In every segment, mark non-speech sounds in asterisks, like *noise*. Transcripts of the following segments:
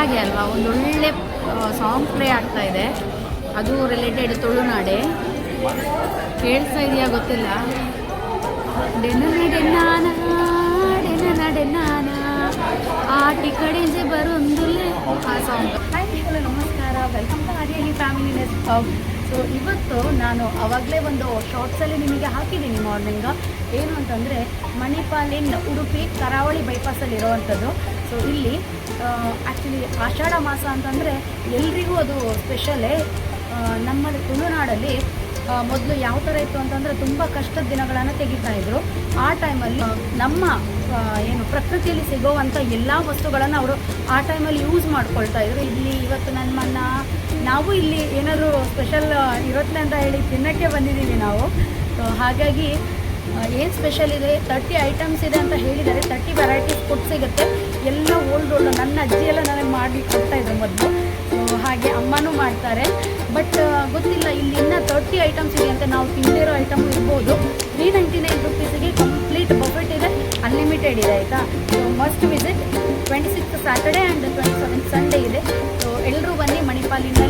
ಹಾಗೆ ಅಲ್ವಾ ಒಂದೊಳ್ಳೆ ಸಾಂಗ್ ಪ್ಲೇ ಆಗ್ತಾ ಇದೆ. ಅದು ರಿಲೇಟೆಡ್ ತುಳುನಾಡೆ ಕೇಳ್ತಾ ಇದೆಯಾ ಗೊತ್ತಿಲ್ಲ. ಆಟಿ ಕಡೆಂಜೆ ಬರೊಂದುಲ್ಲೆ ಆ ಸಾಂಗ್ ಹಾಯ್ ಈಗಲೂ ನಮಸ್ಕಾರ. ವೆಲ್ಕಮ್ ಟು ಹರಿಯಾಗಿ ಫ್ಯಾಮಿಲಿ ಸೊ ಇವತ್ತು ನಾನು ಅವಾಗಲೇ ಒಂದು ಶಾರ್ಟ್ಸಲ್ಲಿ ನಿಮಗೆ ಹಾಕಿದ್ದೀನಿ ಮಾರ್ನಿಂಗ್ ಏನು ಅಂತಂದರೆ ಮಣಿಪಾಲಿನ ಉಡುಪಿ ಕರಾವಳಿ ಬೈಪಾಸಲ್ಲಿ ಇರೋವಂಥದ್ದು ಸೊ ಇಲ್ಲಿ ಆ್ಯಕ್ಚುಲಿ ಆಷಾಢ ಮಾಸ ಅಂತಂದರೆ ಎಲ್ರಿಗೂ ಅದು ಸ್ಪೆಷಲೇ ನಮ್ಮ ತುಳುನಾಡಲ್ಲಿ ಮೊದಲು ಯಾವ ಥರ ಇತ್ತು ಅಂತಂದರೆ ತುಂಬ ಕಷ್ಟದ ದಿನಗಳನ್ನು ತೆಗಿತಾ ಇದ್ರು. ಆ ಟೈಮಲ್ಲಿ ನಮ್ಮ ಏನು ಪ್ರಕೃತಿಯಲ್ಲಿ ಸಿಗೋವಂಥ ಎಲ್ಲ ವಸ್ತುಗಳನ್ನು ಅವರು ಆ ಟೈಮಲ್ಲಿ ಯೂಸ್ ಮಾಡ್ಕೊಳ್ತಾ ಇದ್ರು. ಇಲ್ಲಿ ಇವತ್ತು ನನ್ನ ಮನ್ನ, ನಾವು ಇಲ್ಲಿ ಏನಾದರೂ ಸ್ಪೆಷಲ್ ಇರುತ್ತೆ ಅಂತ ಹೇಳಿ ತಿನ್ನಕ್ಕೆ ಬಂದಿದ್ದೀವಿ ನಾವು. ಸೊ ಹಾಗಾಗಿ ಏನು ಸ್ಪೆಷಲ್ ಇದೆ? ತರ್ಟಿ ಐಟಮ್ಸ್ ಇದೆ ಅಂತ ಹೇಳಿದರೆ ತರ್ಟಿ ವೆರೈಟೀಸ್ ಫುಡ್ ಸಿಗುತ್ತೆ. ಎಲ್ಲ ಓಲ್ಡ್ ಓಲ್ಡ್ ನನ್ನ ಅಜ್ಜಿ ಎಲ್ಲ ನನಗೆ ಮಾಡಿ ಕೊಡ್ತಾ ಇದ್ರು ಮೊದಲು. ಹಾಗೆ ಅಮ್ಮನೂ ಮಾಡ್ತಾರೆ. ಬಟ್ ಗೊತ್ತಿಲ್ಲ, ಇಲ್ಲಿ ಇನ್ನೂ ತರ್ಟಿ ಐಟಮ್ಸ್ ಇದೆ ಅಂತ ನಾವು ತಿಂದಿರೋ ಐಟಮ್ ಇರ್ಬೋದು. ತ್ರೀ ನೈಂಟಿ ನೈನ್ ರುಪೀಸಿಗೆ ಕಂಪ್ಲೀಟ್ ಬಫೆಟ್ ಇದೆ. ಅನ್ಲಿಮಿಟೆಡ್ ಇದೆ, ಆಯಿತಾ? So must visit twenty six Saturday and twenty seven Sunday ಇದೆ. ಸೊ ಎಲ್ಲರೂ ಬನ್ನಿ ಮಣಿಪಾಲಿನಲ್ಲಿ.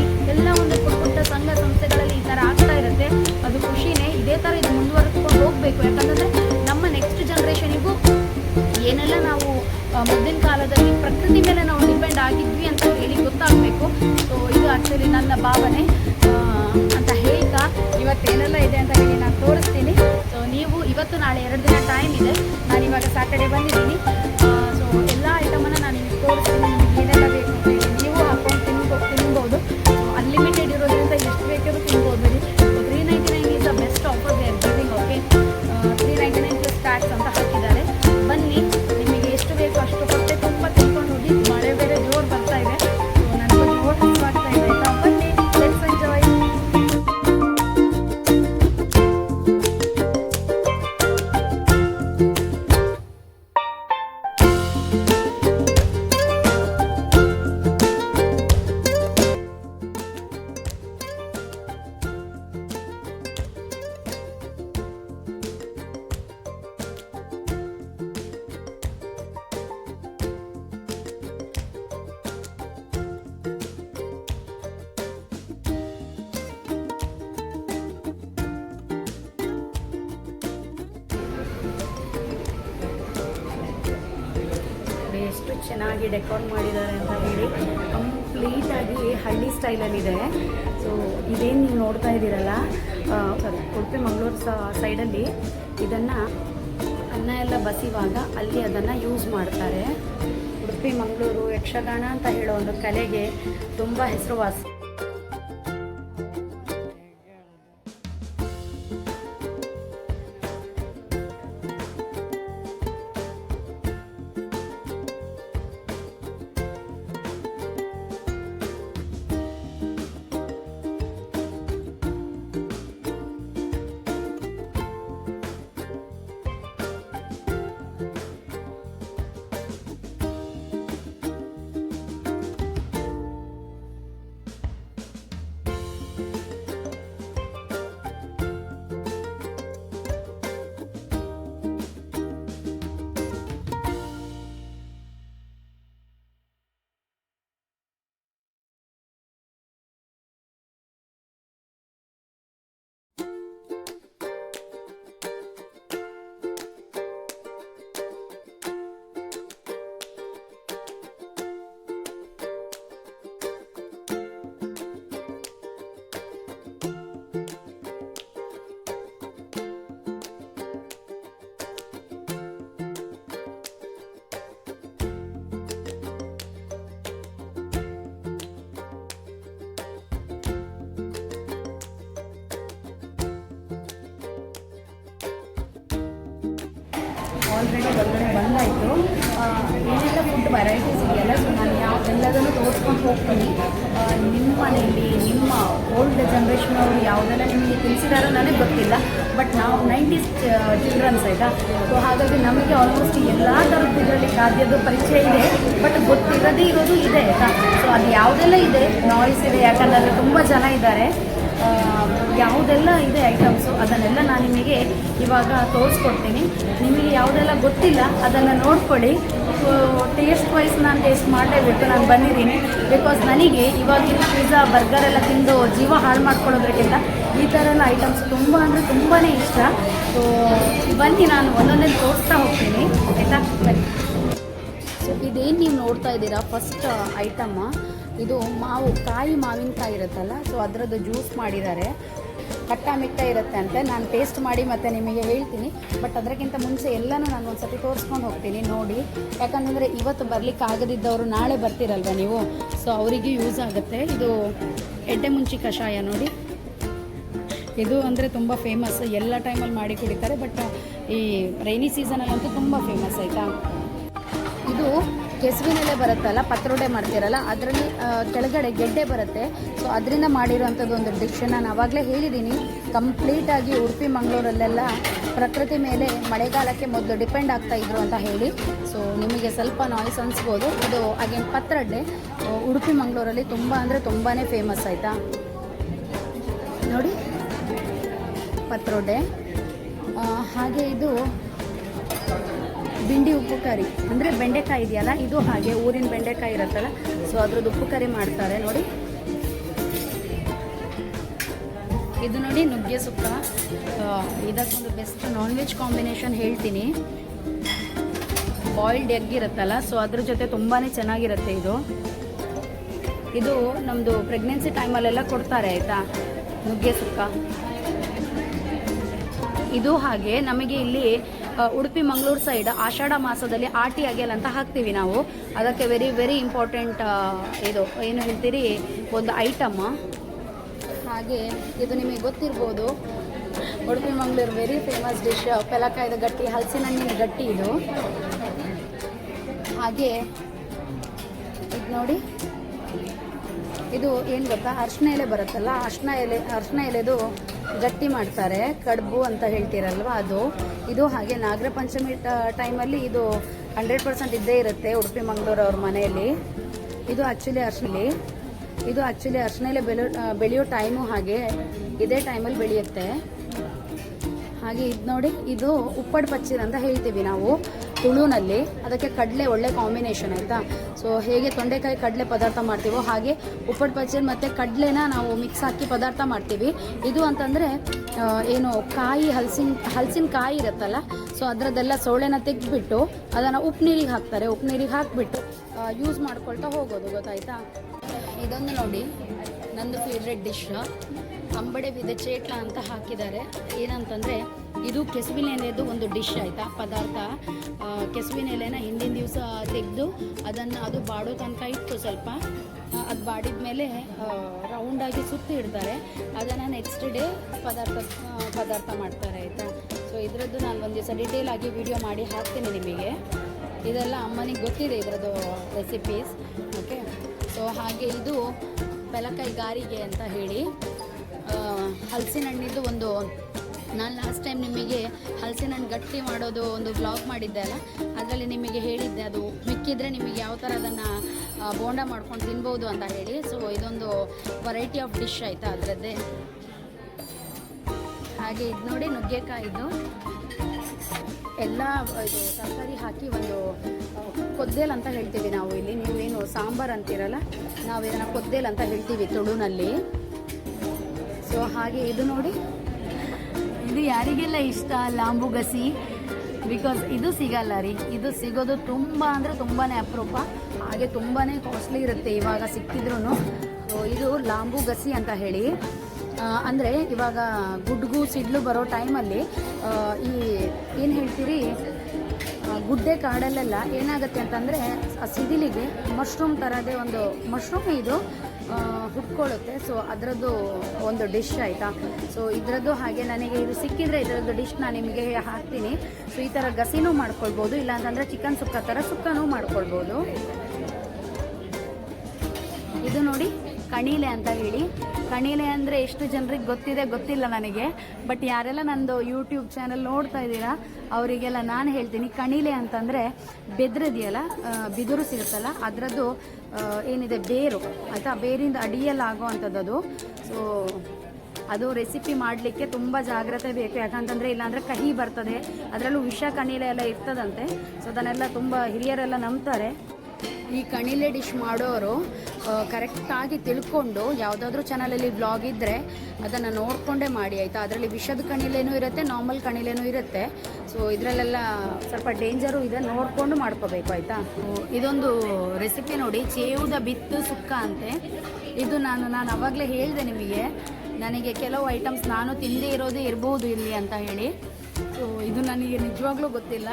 ಮೊದಲಿನ ಕಾಲದಲ್ಲಿ ಪ್ರಕೃತಿ ಮೇಲೆ ನಾವು ಡಿಪೆಂಡ್ ಆಗಿದ್ವಿ ಅಂತ ಹೇಳಿ ಗೊತ್ತಾಗಬೇಕು. ಸೊ ಇದು ಆ್ಯಕ್ಚುಲಿ ನನ್ನ ಭಾವನೆ. ಅಂತ ಹೇಳ್ತಾ ಇವತ್ತೇನೆಲ್ಲ ಇದೆ ಅಂತ ಹೇಳಿ ನಾನು ತೋರಿಸ್ತೀನಿ. ಸೊ ನೀವು ಇವತ್ತು ನಾಳೆ ಎರಡು ದಿನ ಟೈಮ್ ಇದೆ. ನಾನು ಇವಾಗ ಸ್ಯಾಟರ್ಡೆ ಬಂದಿದ್ದೀನಿ ಸೊ ಎಲ್ಲ ಐಟಮನ್ನು ನಾನು ನಿಮಗೆ ತೋರಿಸ್ತೀನಿ. ಬಸಿವಾಗ ಅಲ್ಲಿ ಅದನ್ನು ಯೂಸ್ ಮಾಡ್ತಾರೆ. ಉಡುಪಿ ಮಂಗಳೂರು ಯಕ್ಷಗಾನ ಅಂತ ಹೇಳೋ ಒಂದು ಕಲೆಗೆ ತುಂಬ ಹೆಸರುವಾಸಿ. ಏನೆಲ್ಲ ಫುಡ್ ವೆರೈಟೀಸ್ ಇದೆಯಲ್ಲ ಸೊ ನಾನು ಯಾವ ಎಲ್ಲದನ್ನು ತೋರಿಸ್ಕೊಂಡು ಹೋಗ್ತೀನಿ. ನಿಮ್ಮ ಮನೆಯಲ್ಲಿ, ನಿಮ್ಮ ಓಲ್ಡ್ ಜನ್ರೇಷನ್ ಅವರು ಯಾವುದೆಲ್ಲ ನಿಮಗೆ ತಿಳಿಸಿದಾರೋ ನನಗೆ ಗೊತ್ತಿಲ್ಲ. ಬಟ್ ನಾವು ನೈಂಟೀಸ್ ಚಿಲ್ಡ್ರನ್ಸ್ ಆಯಿತಾ? ಸೊ ಹಾಗಾಗಿ ನಮಗೆ ಆಲ್ಮೋಸ್ಟ್ ಎಲ್ಲ ಥರದ್ದು ಇದರಲ್ಲಿ ಖಾದ್ಯದ ಪರಿಚಯ ಇದೆ. ಬಟ್ ಗೊತ್ತಿರದೇ ಇರೋದು ಇದೆ, ಆಯಿತಾ? ಸೊ ಅದು ಯಾವುದೆಲ್ಲ ಇದೆ? ನಾಯ್ಸ್ ಇದೆ, ಯಾಕಂದರೆ ತುಂಬ ಜನ ಇದ್ದಾರೆ. ಯಾವುದೆಲ್ಲ ಇದೆ ಐಟಮ್ಸು ಅದನ್ನೆಲ್ಲ ನಾನು ನಿಮಗೆ ಇವಾಗ ತೋರಿಸ್ಕೊಡ್ತೀನಿ. ನಿಮಗೆ ಯಾವುದೆಲ್ಲ ಗೊತ್ತಿಲ್ಲ, ಅದನ್ನು ನೋಡ್ಕೊಳ್ಳಿ. ಟೇಸ್ಟ್ ವೈಸ್ ನಾನು ಟೇಸ್ಟ್ ಮಾಡಲೇಬೇಕು ನಾನು ಬಂದಿದ್ದೀನಿ. ಬಿಕಾಸ್ ನನಗೆ ಇವಾಗಿನ ಪಿಜ್ಜಾ ಬರ್ಗರ್ ಎಲ್ಲ ತಿಂದು ಜೀವ ಹಾಳು ಮಾಡ್ಕೊಳ್ಳೋದಕ್ಕಿಂತ ಈ ಥರ ಎಲ್ಲ ಐಟಮ್ಸ್ ತುಂಬ ಅಂದರೆ ತುಂಬಾ ಇಷ್ಟ. ಸೊ ಬನ್ನಿ ನಾನು ಒಂದೊಂದೇ ತೋರಿಸ್ತಾ ಹೋಗ್ತೀನಿ. ಆಯಿತಾ? ಬನ್ನಿ. ಸೊ ಇದೇನು ನೀವು ನೋಡ್ತಾ ಇದ್ದೀರಾ? ಫಸ್ಟ್ ಐಟಮ್ಮ ಇದು ಮಾವು, ಕಾಯಿ ಮಾವಿನಕಾಯಿ ಇರುತ್ತಲ್ಲ ಸೊ ಅದರದ್ದು ಜ್ಯೂಸ್ ಮಾಡಿದ್ದಾರೆ. ಕಟ್ಟ ಮಿಟ್ಟ ಇರುತ್ತೆ ಅಂತ ನಾನು ಟೇಸ್ಟ್ ಮಾಡಿ ಮತ್ತೆ ನಿಮಗೆ ಹೇಳ್ತೀನಿ. ಬಟ್ ಅದಕ್ಕಿಂತ ಮುಂಚೆ ಎಲ್ಲನೂ ನಾನು ಒಂದು ಸತಿ ತೋರಿಸ್ಕೊಂಡು ಹೋಗ್ತೀನಿ ನೋಡಿ. ಯಾಕಂತಂದರೆ ಇವತ್ತು ಬರಲಿಕ್ಕೆ ಆಗದಿದ್ದವರು ನಾಳೆ ಬರ್ತೀರಲ್ವ ನೀವು? ಸೊ ಅವರಿಗೂ ಯೂಸ್ ಆಗುತ್ತೆ. ಇದು ಎಡ್ಡೆ ಮುಂಚಿ ಕಷಾಯ ನೋಡಿ. ಇದು ಅಂದರೆ ತುಂಬ ಫೇಮಸ್ ಎಲ್ಲ ಟೈಮಲ್ಲಿ ಮಾಡಿ ಕುಡಿತಾರೆ ಬಟ್ ಈ ರೈನಿ ಸೀಸನಲ್ಲಂತೂ ತುಂಬ ಫೇಮಸ್ ಆಯಿತಾ? ಇದು ಕೆಸುವಿನಲ್ಲೇ ಬರುತ್ತಲ್ಲ, ಪತ್ರೊಡೆ ಮಾಡ್ತೀರಲ್ಲ, ಅದರಲ್ಲಿ ಕೆಳಗಡೆ ಗೆಡ್ಡೆ ಬರುತ್ತೆ. ಸೊ ಅದರಿಂದ ಮಾಡಿರುವಂಥದ್ದು ಒಂದು ಡಿಶ್ ನಾನು ಆವಾಗಲೇ ಹೇಳಿದ್ದೀನಿ ಕಂಪ್ಲೀಟಾಗಿ ಉಡುಪಿ, ಮಂಗಳೂರಲ್ಲೆಲ್ಲ ಪ್ರಕೃತಿ ಮೇಲೆ ಮಳೆಗಾಲಕ್ಕೆ ಮೊದಲು ಡಿಪೆಂಡ್ ಆಗ್ತಾ ಇದ್ರು ಅಂತ ಹೇಳಿ. ಸೊ ನಿಮಗೆ ಸ್ವಲ್ಪ ನಾಯ್ಸ್ ಅನಿಸ್ಬೋದು. ಇದು ಅಗೇನ್ ಪತ್ರೊಡೆ. ಉಡುಪಿ, ಮಂಗಳೂರಲ್ಲಿ ತುಂಬ ಅಂದರೆ ತುಂಬಾ ಫೇಮಸ್ ಆಯಿತಾ? ನೋಡಿ. ಪತ್ರೊಡೆ. ಹಾಗೆ ಇದು ಬಿಂಡಿ ಉಪ್ಪು ಕರಿ. ಅಂದರೆ ಬೆಂಡೆಕಾಯಿ ಇದೆಯಲ್ಲ, ಇದು ಹಾಗೆ ಊರಿನ ಬೆಂಡೆಕಾಯಿ ಇರುತ್ತಲ್ಲ ಸೊ ಅದ್ರದ್ದು ಉಪ್ಪು ಕರಿ ಮಾಡ್ತಾರೆ ನೋಡಿ. ಇದು ನೋಡಿ ನುಗ್ಗೆ ಸುಕ್ಕ. ಇದಕ್ಕೊಂದು ಬೆಸ್ಟ್ ನಾನ್ ವೆಜ್ ಕಾಂಬಿನೇಷನ್ ಹೇಳ್ತೀನಿ. ಬಾಯ್ಲ್ಡ್ ಎಗ್ ಇರುತ್ತಲ್ಲ ಸೊ ಅದ್ರ ಜೊತೆ ತುಂಬಾ ಚೆನ್ನಾಗಿರುತ್ತೆ ಇದು. ಇದು ನಮ್ಮದು ಪ್ರೆಗ್ನೆನ್ಸಿ ಟೈಮಲ್ಲೆಲ್ಲ ಕೊಡ್ತಾರೆ, ಆಯಿತಾ? ನುಗ್ಗೆ ಸುಕ್ಕ. ಇದು ಹಾಗೆ ನಮಗೆ ಇಲ್ಲಿ ಉಡುಪಿ, ಮಂಗಳೂರು ಸೈಡ್ ಆಷಾಢ ಮಾಸದಲ್ಲಿ ಆಟಿ ಅಗೆಲ್ ಅಂತ ಹಾಕ್ತೀವಿ ನಾವು. ಅದಕ್ಕೆ ವೆರಿ ವೆರಿ ಇಂಪಾರ್ಟೆಂಟ್ ಇದು, ಏನು ಹೇಳ್ತೀರಿ, ಒಂದು ಐಟಮ್ ಹಾಗೆ ಇದು ನಿಮಗೆ ಗೊತ್ತಿರ್ಬೋದು. Udupi, Mangaluru very famous dish ಪೆಲಕಾಯ್ದ ಗಟ್ಟಿ ಹಲಸಿನ ಹಣ್ಣಿನ ಗಟ್ಟಿ ಇದು. ಹಾಗೆ, ಇದು ನೋಡಿ. ಇದು ಏನು ಗೊತ್ತಾ? ಅರ್ಶಿನ ಎಲೆ ಬರುತ್ತಲ್ಲ ಅರ್ಶಿನ ಎಲೆ, ಅರ್ಶಿನ ಎಲೆದು ಗಟ್ಟಿ ಮಾಡ್ತಾರೆ, ಕಡುಬು ಅಂತ ಹೇಳ್ತೀರಲ್ವ ಅದು? ಇದು ಹಾಗೆ ನಾಗರ ಪಂಚಮಿ ಟೈಮಲ್ಲಿ ಇದು ಹಂಡ್ರೆಡ್ ಪರ್ಸೆಂಟ್ ಇದ್ದೇ ಇರುತ್ತೆ ಉಡುಪಿ, ಮಂಗಳೂರು ಅವ್ರ ಮನೆಯಲ್ಲಿ. ಇದು ಆ್ಯಕ್ಚುಲಿ ಅರ್ಶಿನಲ್ಲಿ ಇದು ಆ್ಯಕ್ಚುಲಿ ಅರ್ಶಿನ ಎಲೆ ಬೆಳೆಯೋ ಬೆಳೆಯೋ ಟೈಮು ಹಾಗೆ ಇದೇ ಟೈಮಲ್ಲಿ ಬೆಳೆಯುತ್ತೆ. ಹಾಗೆ ಇದು ನೋಡಿ, ಇದು ಉಪ್ಪಡ್ ಪಚ್ಚೀರ್ ಅಂತ ಹೇಳ್ತೀವಿ ನಾವು. ತುಳುನಲ್ಲಿ ಅದಕ್ಕೆ ಕಡಲೆ ಒಳ್ಳೆ ಕಾಂಬಿನೇಷನ್ ಆಯಿತಾ? ಸೊ ಹೇಗೆ ತೊಂಡೆಕಾಯಿ ಕಡಲೆ ಪದಾರ್ಥ ಮಾಡ್ತೀವೋ ಹಾಗೆ ಉಪ್ಪಟ್ಟು ಪಚ್ಚೀರ್ ಮತ್ತು ಕಡಲೆನ ನಾವು ಮಿಕ್ಸ್ ಹಾಕಿ ಪದಾರ್ಥ ಮಾಡ್ತೀವಿ. ಇದು ಅಂತಂದರೆ ಏನು ಕಾಯಿ ಹಲಸಿನ ಹಲಸಿನ ಕಾಯಿ ಇರುತ್ತಲ್ಲ ಸೊ ಅದರದ್ದೆಲ್ಲ ಸೊಳ್ಳೆನ ತೆಗೆದ್ಬಿಟ್ಟು ಅದನ್ನು ಉಪ್ಪು ನೀರಿಗೆ ಹಾಕ್ತಾರೆ. ಉಪ್ಪು ನೀರಿಗೆ ಹಾಕಿಬಿಟ್ಟು ಯೂಸ್ ಮಾಡ್ಕೊಳ್ತಾ ಹೋಗೋದು, ಗೊತ್ತಾಯ್ತಾ? ಇದೊಂದು ನೋಡಿ, ನಂದು ಫೇವ್ರೆಟ್ ಡಿಶ್ ಅಂಬಡೆ ವಿಧ ಚೇಟ್ಲ ಅಂತ ಹಾಕಿದ್ದಾರೆ. ಏನಂತಂದರೆ ಇದು ಕೆಸುವಿನ ಎಲೆದು ಒಂದು ಡಿಶ್ ಆಯಿತಾ, ಪದಾರ್ಥ. ಕೆಸುವಿನ ಎಲೆನ ಹಿಂದಿನ ದಿವಸ ತೆಗೆದು ಅದನ್ನು ಅದು ಬಾಡೋ ತನಕ ಇಟ್ಟು ಸ್ವಲ್ಪ ಅದು ಬಾಡಿದ ಮೇಲೆ ರೌಂಡಾಗಿ ಸುತ್ತಿ ಇಡ್ತಾರೆ. ಅದನ್ನು ನೆಕ್ಸ್ಟ್ ಡೇ ಪದಾರ್ಥ ಪದಾರ್ಥ ಮಾಡ್ತಾರೆ, ಆಯಿತಾ? ಸೊ ಇದರದ್ದು ನಾನು ಒಂದು ದಿವಸ ಡೀಟೇಲ್ ಆಗಿ ವಿಡಿಯೋ ಮಾಡಿ ಹಾಕ್ತೀನಿ ನಿಮಗೆ. ಇದೆಲ್ಲ ಅಮ್ಮನಿಗೆ ಗೊತ್ತಿದೆ ಇದರದ್ದು ರೆಸಿಪೀಸ್ ಓಕೆ ಸೊ ಹಾಗೆ ಇದು ಬೆಲಕಾಯಿ ಗಾರಿಗೆ ಅಂತ ಹೇಳಿ ಹಲಸಿನ ಹಣ್ಣಿದ್ದು ಒಂದು ನಾನು ಲಾಸ್ಟ್ ಟೈಮ್ ನಿಮಗೆ ಹಲಸಿನ ಹಣ್ಣು ಗಟ್ಟಿ ಮಾಡೋದು ಒಂದು ಬ್ಲಾಗ್ ಮಾಡಿದ್ದೆ ಅಲ್ಲ? ಅದರಲ್ಲಿ ನಿಮಗೆ ಹೇಳಿದ್ದೆ ಅದು. ಮಿಕ್ಕಿದ್ರೆ ನಿಮಗೆ ಯಾವ ಥರ ಅದನ್ನು ಬೋಂಡ ಮಾಡ್ಕೊಂಡು ತಿನ್ಬೋದು ಅಂತ ಹೇಳಿ. ಸೊ ಇದೊಂದು ವೆರೈಟಿ ಆಫ್ ಡಿಶ್ ಆಯಿತಾ ಅದರದ್ದೇ? ಹಾಗೆ ಇದು ನೋಡಿ ನುಗ್ಗೆಕಾಯಿದು ಎಲ್ಲ, ಇದು ತರಕಾರಿ ಹಾಕಿ ಒಂದು ಕೊದ್ದೇಲ್ ಅಂತ ಹೇಳ್ತೀವಿ ನಾವು ಇಲ್ಲಿ. ನೀವೇನು ಸಾಂಬಾರ್ ಅಂತೀರಲ್ಲ? ನಾವು ಇದನ್ನು ಕೊದ್ದೇಲ್ ಅಂತ ಹೇಳ್ತೀವಿ ತುಳುನಲ್ಲಿ. ಸೊ ಹಾಗೆ ಇದು ನೋಡಿ. ಇದು ಯಾರಿಗೆಲ್ಲ ಇಷ್ಟ, ಲಾಂಬು ಗಸಿ? ಬಿಕಾಸ್ ಇದು ಸಿಗಲ್ಲ ರೀ. ಇದು ಸಿಗೋದು ತುಂಬ ಅಂದರೆ ತುಂಬಾ ಅಪರೂಪ. ಹಾಗೆ ತುಂಬಾ ಕಾಸ್ಟ್ಲಿ ಇರುತ್ತೆ ಇವಾಗ ಸಿಕ್ಕಿದ್ರು ಇದು ಲಾಂಬು ಗಸಿ ಅಂತ ಹೇಳಿ. ಅಂದರೆ ಇವಾಗ ಗುಡ್ಗು ಸಿಡ್ಲು ಬರೋ ಟೈಮಲ್ಲಿ ಈ ಏನು ಹೇಳ್ತೀರಿ? ಗುಡ್ಡೆ ಕಾಡಲ್ಲೆಲ್ಲ ಏನಾಗುತ್ತೆ ಅಂತಂದರೆ ಆ ಸಿಡಿಲಿಗೆ ಮಶ್ರೂಮ್ ಥರದೇ ಒಂದು ಮಶ್ರೂಮ್ ಇದು. ಹುಟ್ಕೊಳ್ಳುತ್ತೆ ಸೊ ಅದರದ್ದು ಒಂದು ಡಿಶ್ ಆಯಿತಾ? ಸೊ ಇದರದ್ದು ಹಾಗೆ ನನಗೆ ಇದು ಸಿಕ್ಕಿದರೆ ಇದರದ್ದು ಡಿಶ್ ನಾನು ನಿಮಗೆ ಹಾಕ್ತೀನಿ. ಸೊ ಈ ಥರ ಗಸಿನೂ ಮಾಡ್ಕೊಳ್ಬೋದು, ಇಲ್ಲಾಂತಂದರೆ ಚಿಕನ್ ಸುಕ್ಕ ಥರ ಸುಕ್ಕನೂ ಮಾಡ್ಕೊಳ್ಬೋದು. ಇದು ನೋಡಿ. ಕಣೀಲೆ ಅಂತ ಹೇಳಿ. ಕಣಿಲೆ ಅಂದರೆ ಎಷ್ಟು ಜನರಿಗೆ ಗೊತ್ತಿದೆ ಗೊತ್ತಿಲ್ಲ ನನಗೆ. ಬಟ್ ಯಾರೆಲ್ಲ ನಂದು ಯೂಟ್ಯೂಬ್ ಚಾನಲ್ ನೋಡ್ತಾ ಇದ್ದೀರಾ, ಅವರಿಗೆಲ್ಲ ನಾನು ಹೇಳ್ತೀನಿ, ಕಣಿಲೆ ಅಂತಂದರೆ ಬೆದ್ರದಿಯಲ್ಲ ಬಿದಿರು ಸಿಗುತ್ತಲ್ಲ, ಅದರದ್ದು ಏನಿದೆ, ಬೇರು, ಆಯಿತಾ? ಬೇರಿಂದ ಅಡಿಯಲ್ಲ ಆಗೋ ಅಂಥದ್ದು ಅದು ಸೊ ಅದು ರೆಸಿಪಿ ಮಾಡಲಿಕ್ಕೆ ತುಂಬ ಜಾಗ್ರತೆ ಬೇಕು. ಯಾಕಂತಂದರೆ ಇಲ್ಲಾಂದರೆ ಕಹಿ ಬರ್ತದೆ. ಅದರಲ್ಲೂ ವಿಷ ಕಣಿಲೆ ಎಲ್ಲ ಇರ್ತದಂತೆ. ಸೊ ಅದನ್ನೆಲ್ಲ ತುಂಬ ಹಿರಿಯರೆಲ್ಲ ನಂಬ್ತಾರೆ. ಈ ಕಣಿಲೆ ಡಿಶ್ ಮಾಡೋರು ಕರೆಕ್ಟಾಗಿ ತಿಳ್ಕೊಂಡು ಯಾವುದಾದ್ರೂ ಚಾನಲಲ್ಲಿ ಬ್ಲಾಗ್ ಇದ್ದರೆ ಅದನ್ನು ನೋಡಿಕೊಂಡೇ ಮಾಡಿ, ಆಯಿತಾ? ಅದರಲ್ಲಿ ವಿಷದ ಕಣಿಲೆನೂ ಇರುತ್ತೆ ನಾರ್ಮಲ್ ಕಣಿಲೆನೂ ಇರುತ್ತೆ. ಸೊ ಇದರಲ್ಲೆಲ್ಲ ಸ್ವಲ್ಪ ಡೇಂಜರು ಇದೆ, ನೋಡಿಕೊಂಡು ಮಾಡ್ಕೋಬೇಕು, ಆಯಿತಾ? ಇದೊಂದು ರೆಸಿಪಿ ನೋಡಿ, ಚೇವುದ ಬಿತ್ತು ಸುಕ್ಕ ಅಂತೆ. ಇದು ನಾನು ನಾನು ಅವಾಗಲೇ ಹೇಳಿದೆ ನಿಮಗೆ, ನನಗೆ ಕೆಲವು ಐಟಮ್ಸ್ ನಾನು ತಿಂದೇ ಇರೋದೇ ಇರ್ಬೋದು ಇಲ್ಲಿ ಅಂತ ಹೇಳಿ. ಸೊ ಇದು ನನಗೆ ನಿಜವಾಗ್ಲೂ ಗೊತ್ತಿಲ್ಲ.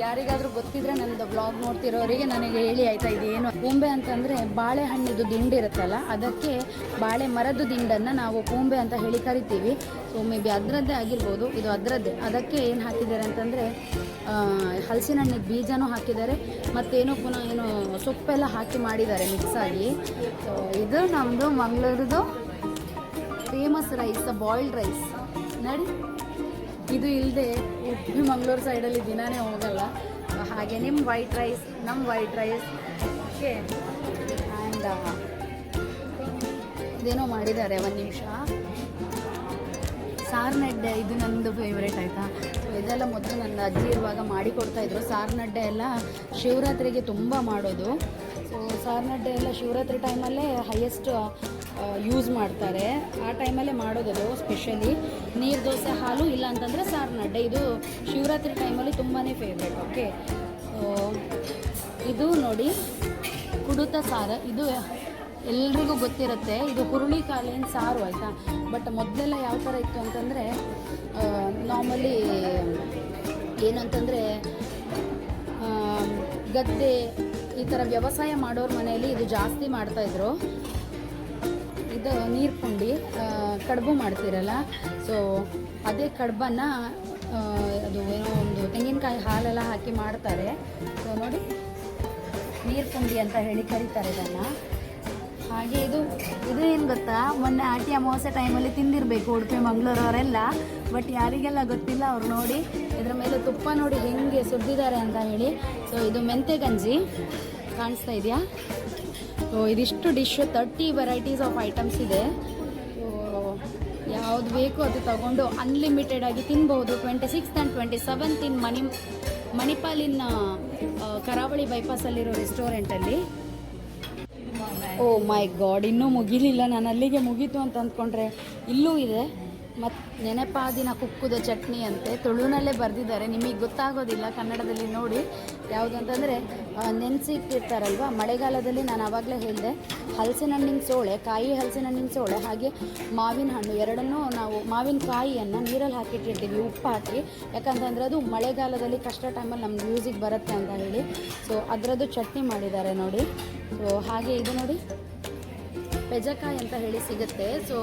ಯಾರಿಗಾದರೂ ಗೊತ್ತಿದ್ರೆ ನನ್ನದು ಬ್ಲಾಗ್ ನೋಡ್ತಿರೋರಿಗೆ ನನಗೆ ಹೇಳಿ ಆಯ್ತಾ, ಇದು ಏನು? ಕೂಂಬೆ ಅಂತಂದರೆ ಬಾಳೆಹಣ್ಣಿದು ದಿಂಡು ಇರುತ್ತಲ್ಲ, ಅದಕ್ಕೆ ಬಾಳೆ ಮರದ ದಿಂಡನ್ನು ನಾವು ಕೂಂಬೆ ಅಂತ ಹೇಳಿ ಕರಿತೀವಿ. ಸೊ ಮೇ ಬಿ ಅದರದ್ದೇ ಆಗಿರ್ಬೋದು, ಇದು ಅದರದ್ದೇ. ಅದಕ್ಕೆ ಏನು ಹಾಕಿದ್ದಾರೆ ಅಂತಂದರೆ ಹಲಸಿನ ಹಣ್ಣಿನ ಬೀಜನೂ ಹಾಕಿದ್ದಾರೆ, ಮತ್ತೇನೋ ಪುನಃ ಏನು ಸೊಪ್ಪೆಲ್ಲ ಹಾಕಿ ಮಾಡಿದ್ದಾರೆ ಮಿಕ್ಸ್ ಆಗಿ. ಸೊ ಇದು ನಮ್ಮದು ಮಂಗಳೂರದು ಫೇಮಸ್ ರೈಸ್ ಬಾಯ್ಲ್ಡ್ ರೈಸ್ ನೋಡಿ. ಇದು ಇಲ್ಲದೆ ಉಡುಪಿ ಮಂಗಳೂರು ಸೈಡಲ್ಲಿ ದಿನಾನೇ ಹೋಗಲ್ಲ. ಹಾಗೆ ನಿಮ್ಮ ವೈಟ್ ರೈಸ್ ನಮ್ಮ ವೈಟ್ ರೈಸ್ ಓಕೆ ಆ್ಯಂಡ್ ಇದೇನೋ ಮಾಡಿದ್ದಾರೆ, ಒಂದು ನಿಮಿಷ. ಸಾರ್ನಡ್ಡೆ ಇದು ನಂದು ಫೇವ್ರೇಟ್ ಆಯಿತಾ? ಸೊ ಇದೆಲ್ಲ ಮೊದಲು ನನ್ನ ಅಜ್ಜಿ ಇರುವಾಗ ಮಾಡಿ ಕೊಡ್ತಾಯಿದ್ರು ಸಾರ್ನಡ್ಡೆ ಎಲ್ಲ ಶಿವರಾತ್ರಿಗೆ ತುಂಬ ಮಾಡೋದು. ಸೊ ಸಾರ್ನಡ್ಡೆ ಎಲ್ಲ ಶಿವರಾತ್ರಿ ಟೈಮಲ್ಲೇ ಹೈಯೆಸ್ಟ್ ಯೂಸ್ ಮಾಡ್ತಾರೆ. ಆ ಟೈಮಲ್ಲೇ ಮಾಡೋದದು ಸ್ಪೆಷಲಿ ನೀರು ದೋಸೆ ಹಾಲು ಇಲ್ಲ ಅಂತಂದರೆ ಸಾರ್ನಡ್ಡೆ ಇದು ಶಿವರಾತ್ರಿ ಟೈಮಲ್ಲಿ ತುಂಬಾ ಫೇವ್ರೇಟ್ ಓಕೆ ಇದು ನೋಡಿ, ಕುಡುತ ಸಾರು. ಇದು ಎಲ್ರಿಗೂ ಗೊತ್ತಿರುತ್ತೆ. ಇದು ಹುರುಳಿ ಕಾಲಿನ ಸಾರು ಆಯಿತಾ? ಬಟ್ ಮೊದಲೆಲ್ಲ ಯಾವ ಥರ ಇತ್ತು ಅಂತಂದರೆ ನಾರ್ಮಲಿ ಏನಂತಂದರೆ ಗದ್ದೆ ಈ ಥರ ವ್ಯವಸಾಯ ಮಾಡೋರ ಮನೆಯಲ್ಲಿ ಇದು ಜಾಸ್ತಿ ಮಾಡ್ತಾಯಿದ್ರು ಇದು ನೀರು ಪುಂಡಿ ಕಡುಬು ಮಾಡ್ತೀರಲ್ಲ ಸೊ ಅದೇ ಕಡುಬನ್ನು ಅದು ಏನೋ ಒಂದು ತೆಂಗಿನಕಾಯಿ ಹಾಲೆಲ್ಲ ಹಾಕಿ ಮಾಡ್ತಾರೆ. ಸೊ ನೋಡಿ, ನೀರು ಪುಂಡಿ ಅಂತ ಹೇಳಿ ಕರೀತಾರೆ ಇದನ್ನು. ಹಾಗೆ ಇದು ಇದು ಏನು ಗೊತ್ತಾ? ಮೊನ್ನೆ ಆಟಿ ಅಮಾವಾಸ್ಯೆ ಟೈಮಲ್ಲಿ ತಿಂದಿರಬೇಕು ಉಡುಪಿ ಮಂಗಳೂರವರೆಲ್ಲ ಬಟ್ ಯಾರಿಗೆಲ್ಲ ಗೊತ್ತಿಲ್ಲ ಅವ್ರು ನೋಡಿ, ಇದ್ರ ಮೇಲೆ ತುಪ್ಪ ನೋಡಿ ಹೆಂಗೆ ಸುದ್ದಿದ್ದಾರೆ ಅಂತ ಹೇಳಿ. ಸೊ ಇದು ಮೆಂತೆ ಗಂಜಿ ಕಾಣಿಸ್ತಾ ಇದೆಯಾ? ಸೊ ಇದಿಷ್ಟು dish thirty varieties of items ಇದೆ. ಯಾವ್ದು ಬೇಕು ಅದು ತಗೊಂಡು ಅನ್ಲಿಮಿಟೆಡ್ ಆಗಿ ತಿನ್ಬೋದು twenty six and twenty seventh in ಮಣಿ ಮಣಿಪಾಲಿನ ಕರಾವಳಿ ಬೈಪಾಸಲ್ಲಿರೋ ರೆಸ್ಟೋರೆಂಟಲ್ಲಿ ಓ ಮೈ ಗಾಡ್ ಇನ್ನೂ ಮುಗಿಲಿಲ್ಲ. ನಾನು ಅಲ್ಲಿಗೆ ಮುಗೀತು ಅಂತ ಅಂದ್ಕೊಂಡ್ರೆ ಇಲ್ಲೂ ಇದೆ. ಮತ್ತು ನೆನಪಾದಿನ ಕುಕ್ಕುದ ಚಟ್ನಿ ಅಂತೆ. ತುಳುನಲ್ಲೇ ಬರೆದಿದ್ದಾರೆ. ನಿಮಗೆ ಗೊತ್ತಾಗೋದಿಲ್ಲ ಕನ್ನಡದಲ್ಲಿ ನೋಡಿ. ಯಾವುದಂತಂದರೆ ನೆನೆಸಿಟ್ಟಿರ್ತಾರಲ್ವ? ಮಳೆಗಾಲದಲ್ಲಿ ನಾನು ಆವಾಗಲೇ ಹೇಳಿದೆ ಹಲಸಿನ ಹಣ್ಣಿನ ಸೋಳೆ, ಕಾಯಿ ಹಲಸಿನ ಹಣ್ಣಿನ ಸೋಳೆ, ಹಾಗೆ ಮಾವಿನ ಹಣ್ಣು ಎರಡನ್ನೂ ನಾವು ಮಾವಿನ ಕಾಯಿಯನ್ನು ನೀರಲ್ಲಿ ಹಾಕಿಟ್ಟಿರ್ತೀವಿ. ಉಪ್ಪು ಹಾಕಿ. ಯಾಕಂತಂದರೆ ಅದು ಮಳೆಗಾಲದಲ್ಲಿ ಕಷ್ಟ ಟೈಮಲ್ಲಿ ನಮ್ಗೆ ಯೂಸಿಗೆ ಬರುತ್ತೆ ಅಂತ ಹೇಳಿ. ಸೊ ಅದರದ್ದು ಚಟ್ನಿ ಮಾಡಿದ್ದಾರೆ ನೋಡಿ. ಸೊ ಹಾಗೆ ಇದು ನೋಡಿ. ಪೆಜಕಾಯಿ ಅಂತ ಹೇಳಿ ಸಿಗುತ್ತೆ. ಸೊ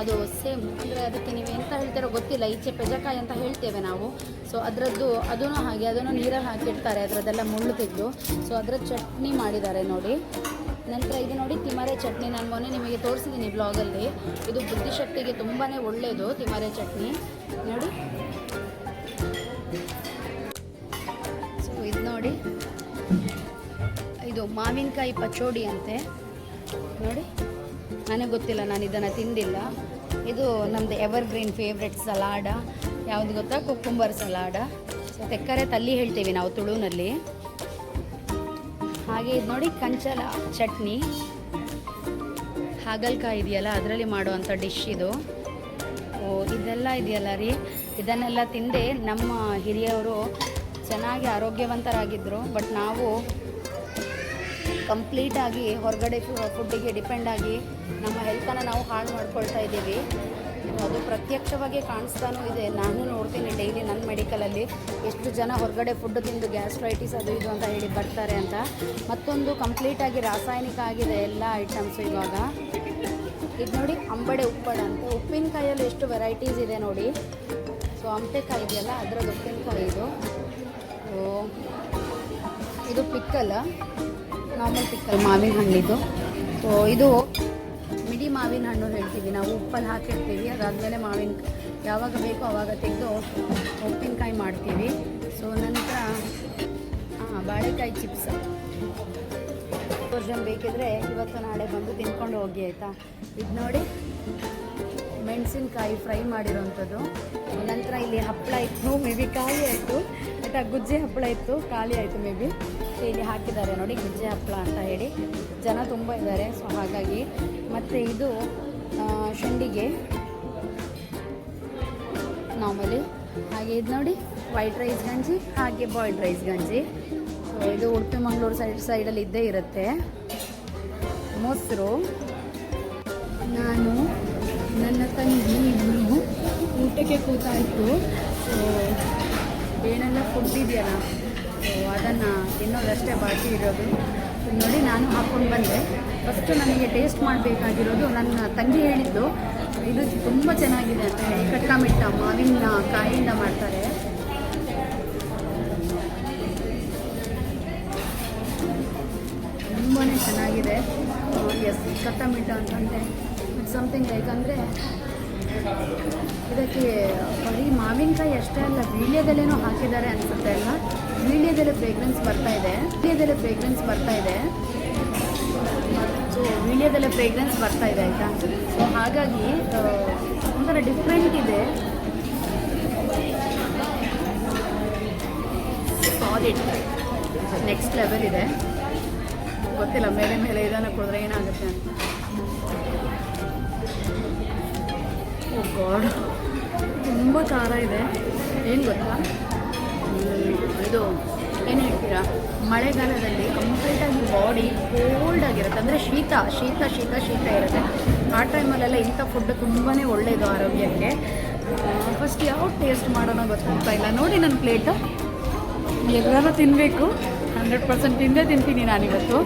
ಅದು ಸೇಮ್ ಅಂದರೆ ಅದಕ್ಕೆ ನೀವು ಎಂತ ಹೇಳ್ತಾರೋ ಗೊತ್ತಿಲ್ಲ. ಈಚೆ ಪೆಜಕಾಯಿ ಅಂತ ಹೇಳ್ತೇವೆ ನಾವು. ಸೊ ಅದರದ್ದು ಅದನ್ನು ಹಾಗೆ ಅದನ್ನು ನೀರಲ್ಲಿ ಹಾಕಿಡ್ತಾರೆ ಅದರದ್ದೆಲ್ಲ ಮುಳ್ಳು ತೆಗೆದು. ಸೊ ಅದರ ಚಟ್ನಿ ಮಾಡಿದ್ದಾರೆ ನೋಡಿ. ನಂತರ ಇದು ನೋಡಿ, ತಿಮರೆ ಚಟ್ನಿ. ನಾನು ಮೊನ್ನೆ ನಿಮಗೆ ತೋರಿಸಿದ್ದೀನಿ ಬ್ಲಾಗಲ್ಲಿ. ಇದು ಬುದ್ಧಿಶಕ್ತಿಗೆ ತುಂಬಾ ಒಳ್ಳೆಯದು ತಿಮರೆ ಚಟ್ನಿ. ನೋಡಿ. ಸೊ ಇದು ನೋಡಿ. ಇದು ಮಾವಿನಕಾಯಿ ಪಚೋಡಿ ಅಂತೆ. ನೋಡಿ. ನನಗೆ ಗೊತ್ತಿಲ್ಲ, ನಾನು ಇದನ್ನು ತಿಂದಿಲ್ಲ. ಇದು ನಮ್ಮದು ಎವರ್ಗ್ರೀನ್ ಫೇವ್ರೆಟ್ ಸಲಾಡ, ಯಾವುದು ಗೊತ್ತಾ? ಕುಕ್ಕುಂಬರ್ ಸಲಾಡ. ತೆಕ್ಕರೆ ತಲ್ಲಿ ಹೇಳ್ತೀವಿ ನಾವು ತುಳುನಲ್ಲಿ. ಹಾಗೆ ಇದು ನೋಡಿ, ಕಂಚಲ ಚಟ್ನಿ. ಹಾಗಲ್ಕಾಯಿ ಇದೆಯಲ್ಲ, ಅದರಲ್ಲಿ ಮಾಡುವಂಥ ಡಿಶ್ ಇದು. ಓ, ಇದೆಲ್ಲ ಇದೆಯಲ್ಲ ರೀ? ಇದನ್ನೆಲ್ಲ ತಿಂದೆ ನಮ್ಮ ಹಿರಿಯವರು ಚೆನ್ನಾಗಿ ಆರೋಗ್ಯವಂತರಾಗಿದ್ದರು ಬಟ್ ನಾವು ಕಂಪ್ಲೀಟಾಗಿ ಹೊರಗಡೆ ಫುಡ್ಡಿಗೆ ಡಿಪೆಂಡ್ ಆಗಿ ನಮ್ಮ ಹೆಲ್ತನ್ನು ನಾವು ಹಾಳು ಮಾಡ್ಕೊಳ್ತಾ ಇದ್ದೀವಿ. ಅದು ಪ್ರತ್ಯಕ್ಷವಾಗಿ ಕಾಣಿಸ್ತಾನೂ ಇದೆ. ನಾನು ನೋಡ್ತೀನಿ ಡೈಲಿ ನನ್ನ ಮೆಡಿಕಲಲ್ಲಿ ಎಷ್ಟು ಜನ ಹೊರಗಡೆ ಫುಡ್ ತಿಂದು ಗ್ಯಾಸ್ಟ್ರೈಟಿಸ್ ಅದು ಇದು ಅಂತ ಹೇಳಿ ಬರ್ತಾರೆ ಅಂತ. ಮತ್ತೊಂದು ಕಂಪ್ಲೀಟಾಗಿ ರಾಸಾಯನಿಕ ಆಗಿದೆ ಎಲ್ಲ ಐಟಮ್ಸು ಇವಾಗ. ಇದು ನೋಡಿ ಅಂಬಡೆ ಉಪ್ಪಡ ಅಂತ. ಉಪ್ಪಿನಕಾಯಲ್ಲಿ ಎಷ್ಟು ವೆರೈಟೀಸ್ ಇದೆ ನೋಡಿ. ಸೊ ಅಂಪೆಕಾಯಿ ಇದೆಯಲ್ಲ, ಅದರದ್ದು ಉಪ್ಪಿನಕಾಯಿ ಇದು. ಇದು ಪಿಕ್ಕಲ್ ನಾರ್ಮಲ್ ಪಿಕ್ಕಲ್ ಮಾವಿನ ಹಣ್ಣಿದು. ಸೊ ಇದು ಮಿಡಿ ಮಾವಿನ ಹಣ್ಣು ಹೇಳ್ತೀವಿ. ನಾವು ಉಪ್ಪಲ್ಲಿ ಹಾಕಿರ್ತೀವಿ. ಅದಾದಮೇಲೆ ಮಾವಿನ ಯಾವಾಗ ಬೇಕೋ ಆವಾಗ ತೆಗೆದು ಉಪ್ಪಿನಕಾಯಿ ಮಾಡ್ತೀವಿ. ಸೊ ನಂತರ, ಹಾಂ, ಬಾಳೆಕಾಯಿ ಚಿಪ್ಸ್ ವರ್ಷನ್ ಬೇಕಿದ್ರೆ ಇವತ್ತು ನಾಳೆ ಬಂದು ತಿನ್ಕೊಂಡು ಹೋಗಿ, ಆಯಿತಾ? ಇದು ನೋಡಿ, ಮೆಣಸಿನ್ಕಾಯಿ ಫ್ರೈ ಮಾಡಿರೋವಂಥದ್ದು ನಂತರ ಇಲ್ಲಿ ಹಪ್ಪಳ ಇತ್ತು. ಮೇ ಬಿ ಖಾಲಿ ಆಯಿತು. ಆಯಿತಾ? ಗುಜ್ಜೆ ಹಪ್ಪಳ ಇತ್ತು. ಖಾಲಿ ಆಯಿತು ಮೇ ಬಿ. ಇಲ್ಲಿ ಹಾಕಿದ್ದಾರೆ ನೋಡಿ ಗುಜ್ಜೆ ಹಪ್ಪಳ ಅಂತ ಹೇಳಿ. ಜನ ತುಂಬ ಇದ್ದಾರೆ, ಸೊ ಹಾಗಾಗಿ ಮತ್ತು ಇದು ಶಂಡಿಗೆ ನಾರ್ಮಲಿ ಹಾಗೆ ಇದು ನೋಡಿ ವೈಟ್ ರೈಸ್ ಗಂಜಿ, ಹಾಗೆ ಬಾಯ್ಲ್ಡ್ ರೈಸ್ ಗಂಜಿ. ಸೊ ಇದು ಉಡುಪಿ ಮಂಗಳೂರು ಸೈಡ್ ಸೈಡಲ್ಲಿ ಇದ್ದೇ ಇರುತ್ತೆ. ಮೊಸರು, ನಾನು, ನನ್ನ ತಂಗಿ ಇಬ್ಬರು ಊಟಕ್ಕೆ ಕೂತಾಯಿತು. ಸೊ ಏನೆಲ್ಲ ಫುಡ್ ಇದೆಯಲ್ಲ? ಅದನ್ನು ತಿನ್ನೋದಷ್ಟೇ ಬಾಕಿ ಇರೋದು. ನೋಡಿ ನಾನು ಹಾಕ್ಕೊಂಡು ಬಂದೆ. ಫಸ್ಟು ನನಗೆ ಟೇಸ್ಟ್ ಮಾಡಬೇಕಾಗಿರೋದು ನನ್ನ ತಂಗಿ ಹೇಳಿದ್ದು. ಇದು ತುಂಬ ಚೆನ್ನಾಗಿದೆ ಅಂತ ಹೇಳಿ. ಕಟ್ಟ ಮಿಟ್ಟ ಮಾವಿನ ಕಾಯಿಯಿಂದ ಮಾಡ್ತಾರೆ. ತುಂಬಾ ಚೆನ್ನಾಗಿದೆ. ಎಸ್ ಕಟ್ಟ ಮಿಟ್ಟ ಅಂತಂದರೆ ಇಟ್ ಸಮಥಿಂಗ್ ಲೈಕ್ ಅಂದರೆ ಇದಕ್ಕೆ ಬರೀ ಮಾವಿನಕಾಯಿ ಅಷ್ಟೇ ಅಲ್ಲ ವೀಳ್ಯದಲ್ಲೇನೋ ಹಾಕಿದ್ದಾರೆ ಅನಿಸುತ್ತೆ ಅಲ್ಲ ವೀಳ್ಯದೆಲೆ ಫ್ರೇಗ್ರೆನ್ಸ್ ಬರ್ತಾ ಇದೆ. ವೀಳ್ಯದೆಲೆ ಫ್ರೇಗ್ರೆನ್ಸ್ ಬರ್ತಾ ಇದೆ. ಸೊ ವೀಳ್ಯದೆಲೆ ಫ್ರೇಗ್ರೆನ್ಸ್ ಬರ್ತಾ ಇದೆ ಆಯಿತಾ? ಸೊ ಹಾಗಾಗಿ ಒಂಥರ ಡಿಫ್ರೆಂಟ್ ಇದೆ. ಸಾಲಿಡ್ ನೆಕ್ಸ್ಟ್ ಲೆವೆಲ್ ಇದೆ. ಗೊತ್ತಿಲ್ಲ, ಮೇಲೆ ಮೇಲೆ ಇದನ್ನು ಕುಡಿದ್ರೆ ಏನಾಗುತ್ತೆ ಅಂತ. ಓ ಗಾಡ್ ತುಂಬ ಖಾರ ಇದೆ. ಏನು ಗೊತ್ತಾ? ಇದು ಏನು ಹೇಳ್ತೀರಾ? ಮಳೆಗಾಲದಲ್ಲಿ ಕಂಪ್ಲೀಟಾಗಿ ಬಾಡಿ ಕೋಲ್ಡ್ ಆಗಿರುತ್ತೆ. ಅಂದರೆ ಶೀತ ಶೀತ ಶೀತ ಶೀತ ಇರುತ್ತೆ. ಆ ಟೈಮಲ್ಲೆಲ್ಲ ಇಂಥ ಫುಡ್ ತುಂಬಾ ಒಳ್ಳೆಯದು ಆರೋಗ್ಯಕ್ಕೆ. ಫಸ್ಟ್ ಯಾವ ಟೇಸ್ಟ್ ಮಾಡೋಣ ಗೊತ್ತಾಗ್ತಾ ಇಲ್ಲ. ನೋಡಿ ನನ್ನ ಪ್ಲೇಟು ಎಲ್ಲರೂ ತಿನ್ನಬೇಕು ಹಂಡ್ರೆಡ್ ಪರ್ಸೆಂಟ್ ತಿಂದೇ ತಿಂತೀನಿ ನಾನಿವತ್ತು.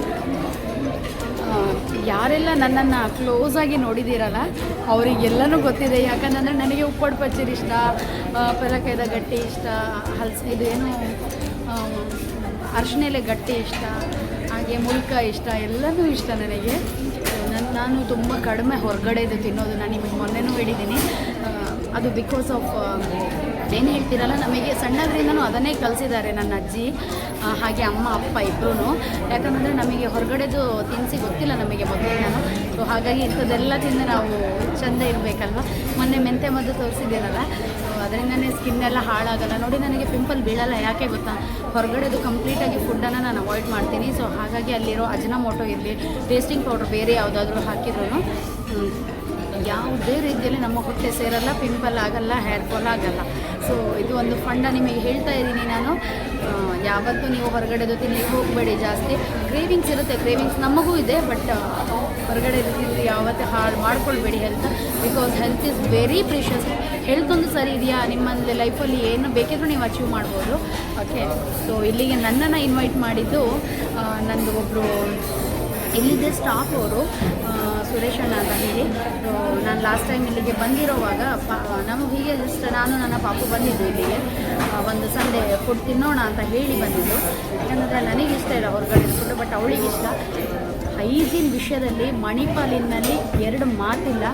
ಯಾರೆಲ್ಲ ನನ್ನನ್ನು ಕ್ಲೋಸಾಗಿ ನೋಡಿದ್ದೀರಲ್ಲ ಅವರಿಗೆಲ್ಲನೂ ಗೊತ್ತಿದೆ. ಯಾಕಂತಂದರೆ ನನಗೆ ಉಪ್ಪಡ್ ಪಚ್ಚೀರಿ ಇಷ್ಟ ಆ, ಗಟ್ಟಿ ಇಷ್ಟ ಹಲ್ಸ ಇದೇನು ಅರ್ಶಿನೆಲೆ ಗಟ್ಟಿ ಇಷ್ಟ ಹಾಗೆ ಮುಲ್ಕ ಇಷ್ಟ ಎಲ್ಲನೂ ಇಷ್ಟ ನನಗೆ. ನನ್ನ ನಾನು ತುಂಬ ಕಡಿಮೆ ಹೊರಗಡೆದು ತಿನ್ನೋದು ನಾನು ನಿಮಗೆ ಮೊನ್ನೆನೂ ಹೇಳಿದ್ದೀನಿ. ಅದು ಬಿಕಾಸ್ ಆಫ್ ಏನು ಹೇಳ್ತೀರಲ್ಲ ನಮಗೆ ಸಣ್ಣದ್ರಿಂದನೂ ಅದನ್ನೇ ಕಲಿಸಿದ್ದಾರೆ ನನ್ನ ಅಜ್ಜಿ ಹಾಗೆ ಅಮ್ಮ, ಅಪ್ಪ ಇಬ್ಬರೂ ಯಾಕಂದರೆ ನಮಗೆ ಹೊರಗಡೆದು ತಿನಿಸಿ ಗೊತ್ತಿಲ್ಲ ನಮಗೆ ಮೊದಲಿಂದನೂ ಸೊ ಹಾಗಾಗಿ ಇಂಥದ್ದೆಲ್ಲ ತಿಂದು ನಾವು ಚೆಂದ ಇರಬೇಕಲ್ವ? ಮೊನ್ನೆ ಮೆಂತೆ ಮದ್ದು ತೋರಿಸಿದ್ದೀರಲ್ಲ ಸೊ ಅದರಿಂದನೇ ಸ್ಕಿನ್ ಎಲ್ಲ ಹಾಳಾಗಲ್ಲ. ನೋಡಿ, ನನಗೆ ಪಿಂಪಲ್ ಬೀಳಲ್ಲ, ಯಾಕೆ ಗೊತ್ತಾ? ಹೊರಗಡೆದು ಕಂಪ್ಲೀಟಾಗಿ ಫುಡ್ಡನ್ನು ನಾನು ಅವಾಯ್ಡ್ ಮಾಡ್ತೀನಿ. ಸೊ ಹಾಗಾಗಿ ಅಲ್ಲಿರೋ ಅಜನಮೋಟೋ ಇರಲಿ ಟೇಸ್ಟಿಂಗ್ ಪೌಡ್ರ್ ಬೇರೆ ಯಾವುದಾದ್ರೂ ಹಾಕಿದ್ರು ಯಾವುದೇ ರೀತಿಯಲ್ಲಿ ನಮ್ಮ ಹೊಟ್ಟೆ ಸೇರಲ್ಲ ಪಿಂಪಲ್ ಆಗಲ್ಲ ಹೇರ್ ಫಾಲ್ ಆಗಲ್ಲ. ಸೊ ಇದು ಒಂದು ಫಂಡ ನಿಮಗೆ ಹೇಳ್ತಾ ಇದ್ದೀನಿ ನಾನು. ಯಾವತ್ತೂ ನೀವು ಹೊರಗಡೆದು ತಿನ್ನಲಿಕ್ಕೆ ಹೋಗಬೇಡಿ ಜಾಸ್ತಿ. ಕ್ರೇವಿಂಗ್ಸ್ ಇರುತ್ತೆ ಕ್ರೇವಿಂಗ್ಸ್ ನಮಗೂ ಇದೆ ಬಟ್ ಹೊರಗಡೆ ತಿಂದು ಯಾವತ್ತೂ ಹಾಳು ಮಾಡ್ಕೊಳ್ಬೇಡಿ health because health is very precious health ಒಂದು ಸರಿ ಇದೆಯಾ? ನಿಮ್ಮಲ್ಲಿ ಲೈಫಲ್ಲಿ ಏನು ಬೇಕಿದ್ರೂ ನೀವು ಅಚೀವ್ ಮಾಡ್ಬೋದು. ಓಕೆ ಸೊ ಇಲ್ಲಿಗೆ ನನ್ನನ್ನು ಇನ್ವೈಟ್ ಮಾಡಿದ್ದು ನಂದು ಒಬ್ಬರು ಇಲ್ಲಿದ್ದೆ ಸ್ಟಾಫ್ ಅವರು ಸುರೇಶ್ ಅಣ್ಣ ಅಂತ ಹೇಳಿ. ನಾನು ಲಾಸ್ಟ್ ಟೈಮ್ ಇಲ್ಲಿಗೆ ಬಂದಿರೋವಾಗ ನಮಗೆ ಹೀಗೆ ಜಸ್ಟ್ ನಾನು ನನ್ನ ಪಾಪು ಬಂದಿದ್ದು ಇಲ್ಲಿಗೆ. ಒಂದು ಸಂಡೆ ಫುಡ್ ತಿನ್ನೋಣ ಅಂತ ಹೇಳಿ ಬಂದಿದ್ದು. ಯಾಕಂದರೆ ನನಗೆ ಇಷ್ಟ ಇಲ್ಲ ಹೊರಗಡೆ ಫುಡ್ ಬಟ್ ಅವಳಿಗೆ ಇಷ್ಟ. ವಿಷಯದಲ್ಲಿ ಮಣಿಪಾಲಿನಲ್ಲಿ ಎರಡು ಮಾತಿಲ್ಲ.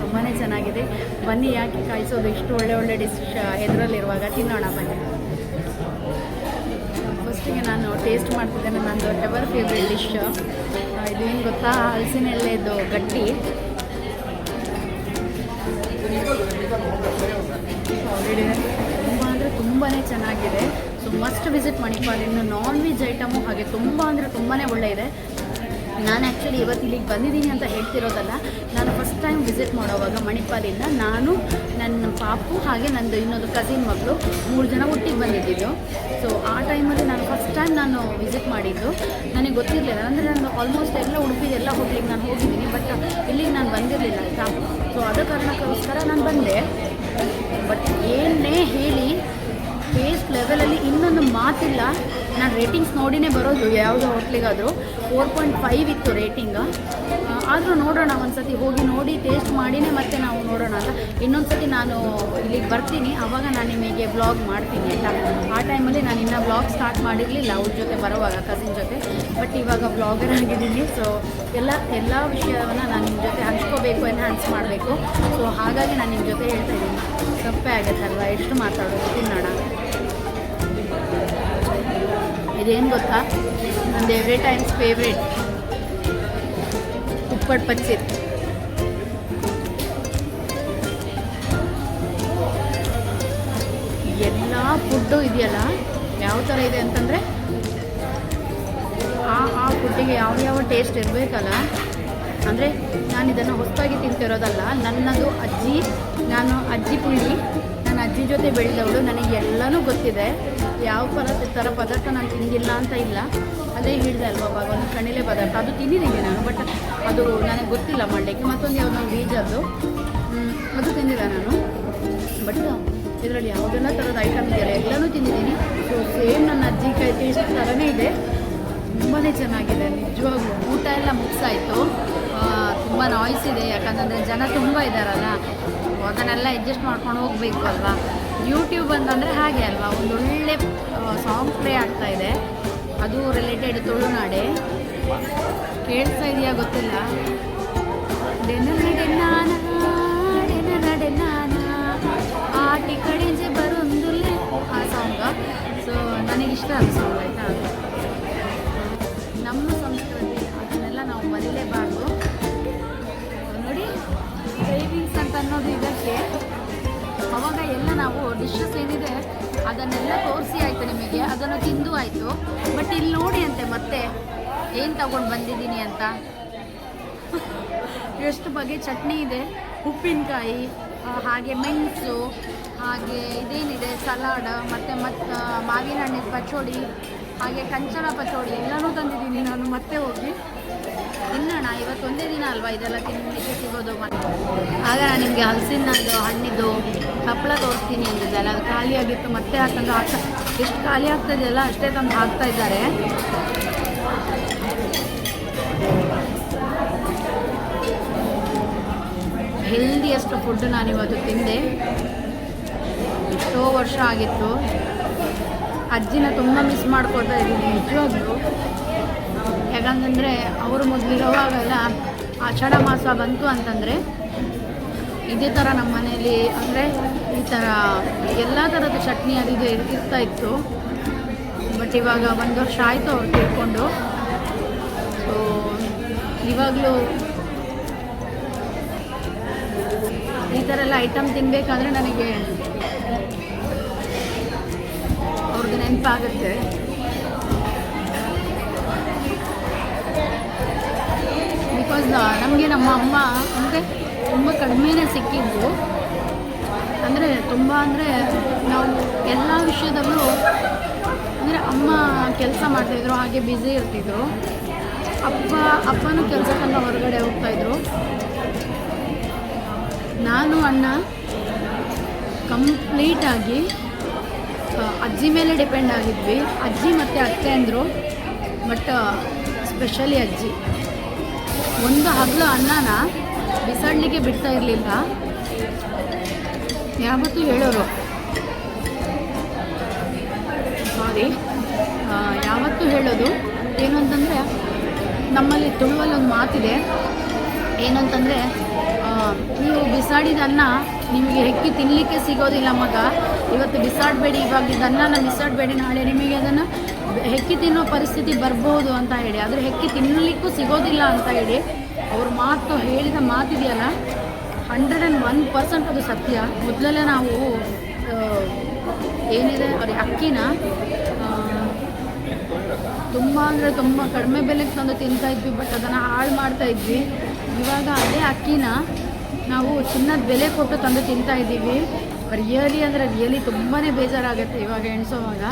ತುಂಬಾ ಚೆನ್ನಾಗಿದೆ. ಬನ್ನಿ, ಯಾಕೆ ಕಾಯಿಸೋದು? ಇಷ್ಟು ಒಳ್ಳೆ ಒಳ್ಳೆ ಡಿಶ್ ಎದುರಲ್ಲಿರುವಾಗ ತಿನ್ನೋಣ ಬನ್ನಿ. ಫಸ್ಟಿಗೆ ನಾನು ಟೇಸ್ಟ್ ಮಾಡ್ತಿದ್ದೇನೆ. ನಂದು ಎವರ್ ಫೇವ್ರೆಟ್ ಡಿಶ್ ಏನು ಗೊತ್ತಾ? ಹಲಸಿನ ಎಲೆದು ಗಟ್ಟಿ. ತುಂಬ ಅಂದರೆ ತುಂಬಾ ಚೆನ್ನಾಗಿದೆ. So must visit Manipal. ಇನ್ನು ನಾನ್ ವೆಜ್ ಐಟಮು ಹಾಗೆ ತುಂಬ ಅಂದರೆ ತುಂಬಾ ಒಳ್ಳೆ ಇದೆ. ನಾನು ಆ್ಯಕ್ಚುಲಿ ಇವತ್ತು ಇಲ್ಲಿಗೆ ಬಂದಿದ್ದೀನಿ ಅಂತ ಹೇಳ್ತಿರೋದಲ್ಲ, ನಾನು ಫಸ್ಟ್ ಟೈಮ್ ವಿಸಿಟ್ ಮಾಡೋವಾಗ ಮಣಿಪಾಲಿಂದ ನಾನು ನನ್ನ ಪಾಪು ಹಾಗೆ ನಂದು ಇನ್ನೊಂದು ಕಸಿನ್ ಮಗಳು ಮೂರು ಜನ ಒಟ್ಟಿಗೆ ಬಂದಿದ್ದಿದ್ದು. ಸೊ ಆ ಟೈಮಲ್ಲಿ ನಾನು ಫಸ್ಟ್ ಟೈಮ್ ನಾನು ವಿಸಿಟ್ ಮಾಡಿದ್ದು. ನನಗೆ ಗೊತ್ತಿರಲಿಲ್ಲ, ಅಂದರೆ ನಾನು ಆಲ್ಮೋಸ್ಟ್ ಎಲ್ಲ ಉಡುಪಿ ಎಲ್ಲ ಹೋಗ್ಲಿಕ್ಕೆ ನಾನು ಹೋಗಿದ್ದೀನಿ ಬಟ್ ಇಲ್ಲಿಗೆ ನಾನು ಬಂದಿರಲಿಲ್ಲ ಆಯಿತಾ ಸೊ ಅದ ಕಾರಣಕ್ಕೋಸ್ಕರ ನಾನು ಬಂದೆ. ಬಟ್ ಏನೇ ಹೇಳಿ ಟೇಸ್ಟ್ ಲೆವೆಲಲ್ಲಿ ಇನ್ನೊಂದು ಮಾತಿಲ್ಲ. ನಾನು ರೇಟಿಂಗ್ಸ್ ನೋಡಿನೇ ಬರೋದು ಯಾವುದೋ ಹೋಟ್ಲಿಗಾದರೂ ಫೋರ್ ಪಾಯಿಂಟ್ ಫೈವ್ ಇತ್ತು ರೇಟಿಂಗ್ ಆದರೂ ನೋಡೋಣ ಒಂದು ಸತಿ ಹೋಗಿ ನೋಡಿ ಟೇಸ್ಟ್ ಮಾಡಿನೇ ಮತ್ತೆ ನಾವು ನೋಡೋಣ ಅಂತ. ಇನ್ನೊಂದು ಸತಿ ನಾನು ಇಲ್ಲಿಗೆ ಬರ್ತೀನಿ. ಆವಾಗ ನಾನು ನಿಮಗೆ ಬ್ಲಾಗ್ ಮಾಡ್ತೀನಿ ಅಂತ. ಆ ಟೈಮಲ್ಲಿ ನಾನು ಇನ್ನೂ ಬ್ಲಾಗ್ ಸ್ಟಾರ್ಟ್ ಮಾಡಿರಲಿಲ್ಲ ಅವ್ರ ಜೊತೆ ಬರೋವಾಗ ಕಸಿನ್ ಜೊತೆ. ಬಟ್ ಇವಾಗ ಬ್ಲಾಗರ್ ಆಗಿದ್ದೀನಿ. ಸೊ ಎಲ್ಲ ಎಲ್ಲ ವಿಷಯವನ್ನು ನಾನು ನಿಮ್ಮ ಜೊತೆ ಹಂಚ್ಕೋಬೇಕು ಎನ್ಹ್ಯಾನ್ಸ್ ಮಾಡಬೇಕು. ಸೊ ಹಾಗಾಗಿ ನಾನು ನಿಮ್ಮ ಜೊತೆ ಹೇಳ್ತಾ ಇದ್ದೀನಿ. ತಪ್ಪೇ ಆಗುತ್ತಲ್ವ? ಎಷ್ಟು ಮಾತಾಡೋದು? ತಿನ್ನೋಣ. ಅದೇನು ಗೊತ್ತಾ? ನಂದು ಎವ್ರಿ ಟೈಮ್ಸ್ ಫೇವ್ರೇಟ್ ಉಪ್ಪಡ್ ಪಚ್ಚಿತ್ ಎಲ್ಲ ಫುಡ್ಡು ಇದೆಯಲ್ಲ, ಯಾವ ಥರ ಇದೆ ಅಂತಂದರೆ, ಆ ಆ ಫುಡ್ಡಿಗೆ ಯಾವ ಯಾವ ಟೇಸ್ಟ್ ಇರಬೇಕಲ್ಲ, ಅಂದರೆ ನಾನು ಇದನ್ನು ಹೊಸದಾಗಿ ತಿಂತಿರೋದಲ್ಲ, ನನ್ನದು ಅಜ್ಜಿ, ನಾನು ಅಜ್ಜಿ ಪುಳ್ಳಿ ನನ್ನ ಅಜ್ಜಿ ಜೊತೆ ಬೆಳೆದವಳು, ನನಗೆ ಎಲ್ಲನೂ ಗೊತ್ತಿದೆ. ಯಾವ ಪರ ಥರ ಪದಾರ್ಥ ನಾನು ತಿಂದಿಲ್ಲ ಅಂತ ಇಲ್ಲ. ಅದೇ ಹೇಳಿದೆ ಅಲ್ವಾ ಅವಾಗ ಒಂದು ಕಣಿಲೆ ಪದಾರ್ಥ. ಅದು ತಿಂದಿದ್ದೀನಿ ನಾನು ಬಟ್ ಅದು ನನಗೆ ಗೊತ್ತಿಲ್ಲ ಮಂಡ್ಯಕ್ಕೆ ಮತ್ತೊಂದು ಯಾವುದೋ ಹ್ಮ್, ಅದು ತಿಂದಿಲ್ಲ ನಾನು. ಬಟ್ ಇದರಲ್ಲಿ ಯಾವುದೆಲ್ಲ ಥರದ ಐಟಮ್ ಇದೆಯಲ್ಲ ಎಲ್ಲನೂ ತಿಂದಿದ್ದೀನಿ. ಸೊ ಸೇಮ್ ನನ್ನ ಅಜ್ಜಿ ಕೈ ಟೇಸ್ಟ್ ಥರನೇ ಇದೆ. ತುಂಬಾ ಚೆನ್ನಾಗಿದೆ ನಿಜವಾಗ್ಲೂ. ಊಟ ಎಲ್ಲ ಮುಗಿಸಾಯಿತು. ತುಂಬ ನಾಯ್ಸ್ ಇದೆ ಯಾಕಂತಂದರೆ ಜನ ತುಂಬ ಇದ್ದಾರಲ್ಲ. ಅದನ್ನೆಲ್ಲ ಅಡ್ಜಸ್ಟ್ ಮಾಡ್ಕೊಂಡು ಹೋಗಬೇಕು ಅಲ್ವಾ? ಯೂಟ್ಯೂಬ್ ಅಂತಂದರೆ ಹಾಗೆ ಅಲ್ವಾ? ಒಂದು ಒಳ್ಳೆ ಸಾಂಗ್ ಪ್ಲೇ ಆಗ್ತಾ ಇದೆ. ಅದು ರಿಲೇಟೆಡ್ ತುಳುನಾಡೆ. ಕೇಳ್ತಾ ಇದೆಯಾ ಗೊತ್ತಿಲ್ಲ? ಡೆನ ನಾನ ಡೆನ ಡೆನ್ನಾನ, ಆಟಿ ಕಡೆಂಜೆ ಬರೊಂದುಲ್ಲೆ. ಆ ಸಾಂಗ ಸೊ ನನಗಿಷ್ಟ ಅದು ಸಾಂಗ್ ಆಯಿತಾ? ನಮ್ಮ ಸಂಸ್ಕೃತಿ ಅದನ್ನೆಲ್ಲ ನಾವು ಮರಿಲೇಬಾರ್ದು. ನೋಡಿ ಕ್ರೇವಿಂಗ್ಸ್ ಅಂತ ಅನ್ನೋದು ಇದಕ್ಕೆ. ಅವಾಗ ಎಲ್ಲ ನಾವು ಡಿಶಸ್ ಏನಿದೆ, ಅದನ್ನೆಲ್ಲ ತೋರಿಸಿ ಆಯಿತು ನಿಮಗೆ, ಅದನ್ನು ತಿಂದು ಆಯಿತು. ಬಟ್ ಇಲ್ಲಿ ನೋಡಿ ಅಂತೆ ಮತ್ತೆ, ಏನು ತಗೊಂಡು ಬಂದಿದ್ದೀನಿ ಅಂತ? *laughs* ಎಷ್ಟು ಬಗೆ ಚಟ್ನಿ ಇದೆ. ಉಪ್ಪಿನಕಾಯಿ ಹಾಗೆ ಮೆಣಸು, ಹಾಗೆ ಇದೇನಿದೆ ಸಲಾಡ್ ಮತ್ತು ಮತ್ತು ಮಾವಿನ ಹಣ್ಣಿನ ಪಚೋಡಿ ಹಾಗೆ ಕಂಚನ ಪಚೋಡಿ ಎಲ್ಲನೂ ತಂದಿದ್ದೀನಿ ನಾನು, ಮತ್ತೆ ಹೋಗಿ. ತಿನ್ನೋಣ, ಇವತ್ತೊಂದೇ ದಿನ ಅಲ್ವಾ ಇದೆಲ್ಲ ತಿನ್ನಲಿಕ್ಕೆ ಸಿಗೋದು ಆಗ ನಾನು ನಿಮಗೆ ಹಲಸಿನದು, ಹಣ್ಣಿದ್ದು ಹಪ್ಪಳ ತೋರಿಸ್ತೀನಿ ಅಂದಿದ್ದಲ್ಲ, ಅದು ಖಾಲಿ ಆಗಿತ್ತು ಮತ್ತೆ ಹಾಕೊಂಡು ಹಾಕ ಎಷ್ಟು ಖಾಲಿ ಆಗ್ತಾಯಿದೆಯಲ್ಲ ಅಷ್ಟೇ ತಂದು ಹಾಕ್ತಾ ಇದ್ದಾರೆ. ಹೆಲ್ದಿಯಷ್ಟು ಫುಡ್ ನಾನು ಇವತ್ತು ತಿಂದೆ. ಎಷ್ಟೋ ವರ್ಷ ಆಗಿತ್ತು. ಅಜ್ಜಿನ ತುಂಬ ಮಿಸ್ ಮಾಡ್ಕೊಳ್ತಾ ಇದ್ದೀನಿ, ನಿಜವಾಗ್ಲೂ. ಯಾಕಂತಂದರೆ ಅವರು ಮೊದಲಿರುವಾಗೆಲ್ಲ ಆಷಾಢ ಮಾಸ ಬಂತು ಅಂತಂದರೆ ಇದೇ ಥರ ನಮ್ಮ ಮನೇಲಿ ಅಂದರೆ ಈ ಥರ ಎಲ್ಲ ಥರದ ಚಟ್ನಿ ಅದು ಇರ್ತಾ ಇತ್ತು. ಬಟ್ ಇವಾಗ ಒಂದು ವರ್ಷ ಆಯಿತು ಅವ್ರು ತಿಳ್ಕೊಂಡು. ಸೊ ಇವಾಗಲೂ ಈ ಥರ ಎಲ್ಲ ಐಟಮ್ ತಿನ್ನಬೇಕಾದ್ರೆ ನನಗೆ ಅವ್ರದ್ದು ನೆನಪಾಗುತ್ತೆ. ಬಿಕಾಸ್ ನಮಗೆ ನಮ್ಮ ಅಮ್ಮ, ಅಂದರೆ ತುಂಬ ಕಡಿಮೆನೇ ಸಿಕ್ಕಿದ್ದು. ಅಂದರೆ ತುಂಬ ಅಂದರೆ ನಾವು ಎಲ್ಲ ವಿಷಯದಲ್ಲೂ, ಅಂದರೆ ಅಮ್ಮ ಕೆಲಸ ಮಾಡ್ತಾಯಿದ್ರು ಹಾಗೆ ಬ್ಯುಸಿ ಇರ್ತಿದ್ರು. ಅಪ್ಪ, ಅಪ್ಪನೂ ಕೆಲಸಕ್ಕಂತ ಹೊರಗಡೆ ಹೋಗ್ತಾಯಿದ್ರು ನಾನು, ಅಣ್ಣ ಕಂಪ್ಲೀಟಾಗಿ ಅಜ್ಜಿ ಮೇಲೆ ಡಿಪೆಂಡ್ ಆಗಿದ್ವಿ. ಅಜ್ಜಿ ಮತ್ತು ಅತ್ತೆ ಅಂದರು ಬಟ್ ಸ್ಪೆಷಲಿ ಅಜ್ಜಿ. ಒಂದು ಹಗ್ಲು ಅನ್ನನ ಬಿಸಾಡಲಿಕ್ಕೆ ಬಿಡ್ತಾ ಇರಲಿಲ್ಲ. ಯಾವತ್ತೂ ಹೇಳೋರು. ಸಾರಿ ಯಾವತ್ತೂ ಹೇಳೋದು ಏನು ನಮ್ಮಲ್ಲಿ ತುಳುವಲ್ಲಿ ಒಂದು ಮಾತಿದೆ. ಏನಂತಂದರೆ ನೀವು ಬಿಸಾಡಿದ ಅನ್ನ ನಿಮಗೆ ಹೆಕ್ಕಿ ತಿನ್ನಲಿಕ್ಕೆ ಸಿಗೋದಿಲ್ಲ ಮಗ. ಇವತ್ತು ಬಿಸಾಡಬೇಡಿ, ಇವಾಗ ಅನ್ನನ ಬಿಸಾಡಬೇಡಿ, ನಾಳೆ ನಿಮಗೆ ಅದನ್ನು ಹೆಕ್ಕಿ ತಿನ್ನೋ ಪರಿಸ್ಥಿತಿ ಬರ್ಬೋದು ಅಂತ ಹೇಳಿ, ಆದರೆ ಹೆಕ್ಕಿ ತಿನ್ನಲಿಕ್ಕೂ ಸಿಗೋದಿಲ್ಲ ಅಂತ ಹೇಳಿ ಅವ್ರ ಮಾತು ಹೇಳಿದ ಮಾತಿದೆಯಲ್ಲ ಹಂಡ್ರೆಡ್ ಆ್ಯಂಡ್ ಒನ್ ಪರ್ಸೆಂಟ್ ಅದು ಸತ್ಯ. ಮೊದಲೆಲ್ಲ ನಾವು ಏನಿದೆ ಅವ್ರ ಅಕ್ಕಿನ ತುಂಬ ಅಂದರೆ ತುಂಬ ಕಡಿಮೆ ಬೆಲೆಗೆ ತಂದು ತಿಂತಾ ಇದ್ವಿ ಬಟ್ ಅದನ್ನು ಹಾಳು ಮಾಡ್ತಾ ಇದ್ವಿ. ಇವಾಗ ಅದೇ ಅಕ್ಕಿನ ನಾವು ಚಿನ್ನದ ಬೆಲೆ ಕೊಟ್ಟು ತಂದು ತಿಂತಾ ಇದ್ದೀವಿ. ರಿಯಲಿ ಅಂದರೆ ರಿಯಲಿ ತುಂಬಾ ಬೇಜಾರಾಗುತ್ತೆ ಇವಾಗ ಎಣಿಸೋವಾಗ.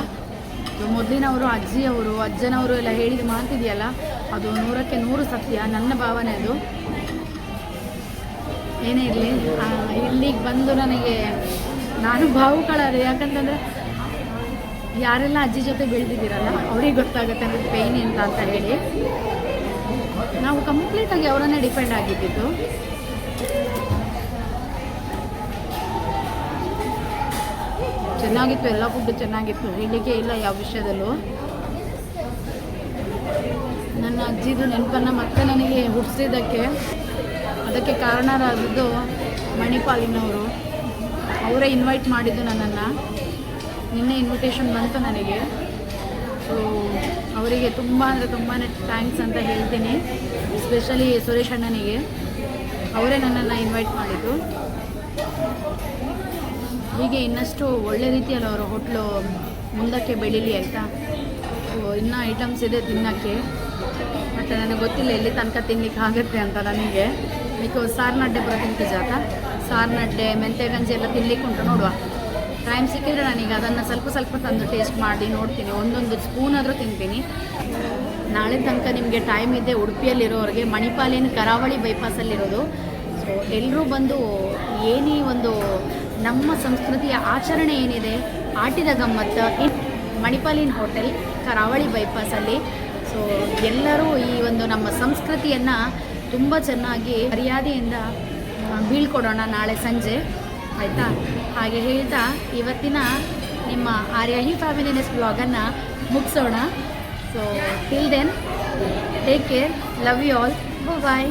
ಮೊದಲಿನವರು, ಅಜ್ಜಿಯವರು, ಅಜ್ಜನವರು ಎಲ್ಲ ಹೇಳಿದ ಮಾತಿದೆಯಲ್ಲ, ಅದು ನೂರಕ್ಕೆ ನೂರು ಸತ್ಯ, ನನ್ನ ಭಾವನೆ ಅದು. ಏನೇ ಇರಲಿ ಇಲ್ಲಿಗೆ ಬಂದು ನನಗೆ ನಾನು ಭಾವುಕಳಾದೆ ಯಾಕಂತಂದರೆ ಯಾರೆಲ್ಲ ಅಜ್ಜಿ ಜೊತೆ ಬೆಳೆದಿದ್ದೀರಲ್ಲ, ಅವ್ರಿಗೆ ಗೊತ್ತಾಗುತ್ತೆ ನನಗೆ ಪೇಯ್ನ್ ಎಂತ ಅಂತ ಹೇಳಿ. ನಾವು ಕಂಪ್ಲೀಟಾಗಿ ಅವರನ್ನೇ ಡಿಪೆಂಡ್ ಆಗಿದ್ದಿದ್ದು ಚೆನ್ನಾಗಿತ್ತು, ಎಲ್ಲ ಫುಡ್ ಚೆನ್ನಾಗಿತ್ತು. ಹೇಳಿಕೆ ಇಲ್ಲ ಯಾವ ವಿಷಯದಲ್ಲೂ. ನನ್ನ ಅಜ್ಜಿದು ನೆನಪನ್ನು ಮತ್ತೆ ನನಗೆ ಹುಟ್ಟಿಸಿದ್ದಕ್ಕೆ, ಅದಕ್ಕೆ ಕಾರಣರಾದದ್ದು ಮಣಿಪಾಲಿನವರು. ಅವರೇ ಇನ್ವೈಟ್ ಮಾಡಿದ್ದು ನನ್ನನ್ನು. ನಿನ್ನೆ ಇನ್ವಿಟೇಷನ್ ಬಂತು ನನಗೆ. ಸೊ ಅವರಿಗೆ ತುಂಬ ಅಂದರೆ ತುಂಬಾ ಥ್ಯಾಂಕ್ಸ್ ಅಂತ ಹೇಳ್ತೀನಿ. ಎಸ್ಪೆಷಲಿ ಸುರೇಶ್ ಅಣ್ಣನಿಗೆ. ಅವರೇ ನನ್ನನ್ನು ಇನ್ವೈಟ್ ಮಾಡಿದ್ದು. ಹೀಗೆ ಇನ್ನಷ್ಟು ಒಳ್ಳೆ ರೀತಿಯಲ್ಲಿ ಅವರು ಹೋಟ್ಲು ಮುಂದಕ್ಕೆ ಬೆಳೀಲಿ ಆಯಿತಾ? ಇನ್ನೂ ಐಟಮ್ಸ್ ಇದೆ ತಿನ್ನೋಕ್ಕೆ. ಮತ್ತು ನನಗೆ ಗೊತ್ತಿಲ್ಲ ಎಲ್ಲಿ ತನಕ ತಿನ್ನಲಿಕ್ಕೆ ಆಗುತ್ತೆ ಅಂತ ನನಗೆ. ಬಿಕಾಸ್ ಸಾರ್ನಡ್ಡೆ ಬರೋದಕ್ಕೆ ಜಾತ ಸಾರ್ನಡ್ಡೆ ಮೆಂತೆ ಗಂಜಿ ಎಲ್ಲ ತಿನ್ಲಿಕ್ಕೆ ಉಂಟು, ನೋಡುವ. ಟೈಮ್ ಸಿಕ್ಕಿದ್ರೆ ನನಗೆ ಅದನ್ನು ಸ್ವಲ್ಪ ಸ್ವಲ್ಪ ತಂದು ಟೇಸ್ಟ್ ಮಾಡಿ ನೋಡ್ತೀನಿ. ಒಂದೊಂದು ಸ್ಪೂನ್ ಆದರೂ ತಿಂತೀನಿ. ನಾಳೆ ತನಕ ನಿಮಗೆ ಟೈಮ್ ಇದೆ ಉಡುಪಿಯಲ್ಲಿರೋರಿಗೆ ಮಣಿಪಾಲಿನ ಕರಾವಳಿ ಬೈಪಾಸಲ್ಲಿರೋದು ಸೊ ಎಲ್ಲರೂ ಬಂದು ಏನೇ ಒಂದು ನಮ್ಮ ಸಂಸ್ಕೃತಿಯ ಆಚರಣೆ ಏನಿದೆ? ಆಟಿದ ಗಮ್ಮತ್ತು. ಇನ್ ಮಣಿಪಾಲಿನ್ ಹೋಟೆಲ್, ಕರಾವಳಿ ಬೈಪಾಸಲ್ಲಿ ಸೊ ಎಲ್ಲರೂ ಈ ಒಂದು ನಮ್ಮ ಸಂಸ್ಕೃತಿಯನ್ನು ತುಂಬ ಚೆನ್ನಾಗಿ ಮರ್ಯಾದೆಯಿಂದ ಬೀಳ್ಕೊಡೋಣ ನಾಳೆ ಸಂಜೆ. ಆಯಿತಾ? ಹಾಗೆ ಹೇಳ್ತಾ ಇವತ್ತಿನ ನಿಮ್ಮ ಆರ್ಯಾಹಿ ಫ್ಯಾಮಿಲಿನೆಸ್ ಬ್ಲಾಗನ್ನು ಮುಗಿಸೋಣ. So till then take care love you all bye